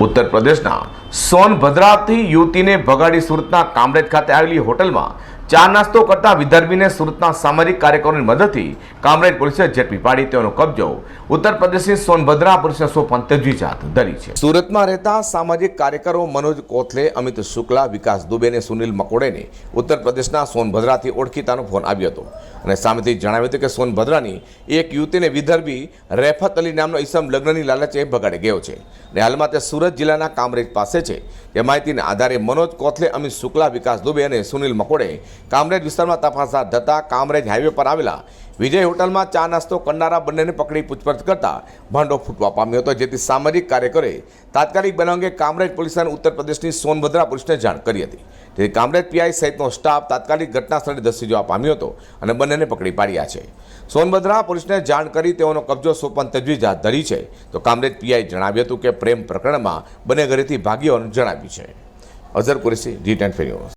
ઉત્તર પ્રદેશના સોનભદ્રાથી યુવતીને ભગાડી સુરતના કામરેજ ખાતે આવેલી હોટલમાં ચા નાસ્તો કરતા વિદર્ભીને સુરતના સામાજિક કાર્યકરોની મદદથી કામરેજ પોલીસે ઝડપી પાડી તેનો કબજો. ઉત્તર પ્રદેશની સોનભદ્રા પોલીસને સોંપવાની તજવીજ હાથ ધરી છે. સુરતમાં રહેતા સામાજિક કાર્યકરો મનોજ કોથલે, અમિત શુક્લા, વિકાસ દુબે અને સુનિલ મકોડેને ઉત્તર પ્રદેશના સોનભદ્રાથી ઓળખીતાનો ફોન આવ્યો હતો. અને સામેથી જણાવ્યું હતું કે સોનભદ્રાની એક યુવતીને વિદર્ભી રેફત અલી નામનો ઈસમ લગ્નની લાલચે ભગાડી ગયો છે. અને હાલમાં તે સુરત જિલ્લાના કામરેજ પાસે છે એ માહિતીના આધારે મનોજ કોથલે અમિત શુક્લા, વિકાસ દુબે અને સુનિલ મકોડે કામરેજ વિસ્તારમાં તપાસ હાથ ધરતા કામરેજ હાઈવે પર આવેલા વિજય હોટલમાં ચા નાસ્તો કરનારા બંનેને પકડી પૂછપરછ કરતા ભાંડો ફૂટવા પામ્યો હતો, જેથી સામાજિક કાર્યકરે તાત્કાલિક બનાવ અંગે કામરેજ પોલીસ અને ઉત્તર પ્રદેશની સોનભદ્રા પોલીસને જાણ કરી હતી. તેથી કામરેજ પીઆઈ સહિતનો સ્ટાફ તાત્કાલિક ઘટના સ્થળે ધસી જવા પામ્યો હતો અને બંનેને પકડી પાડ્યા છે. સોનભદ્રા પોલીસને જાણ કરી તેઓનો કબજો સોંપવાની તજવીજ હાથ ધરી છે. તો કામરેજ પીઆઈ જણાવ્યું હતું કે પ્રેમ પ્રકરણમાં બંને ઘરેથી ભાગ્યવાનું જણાવ્યું છે. અઝર કુરેશી, જી ટેન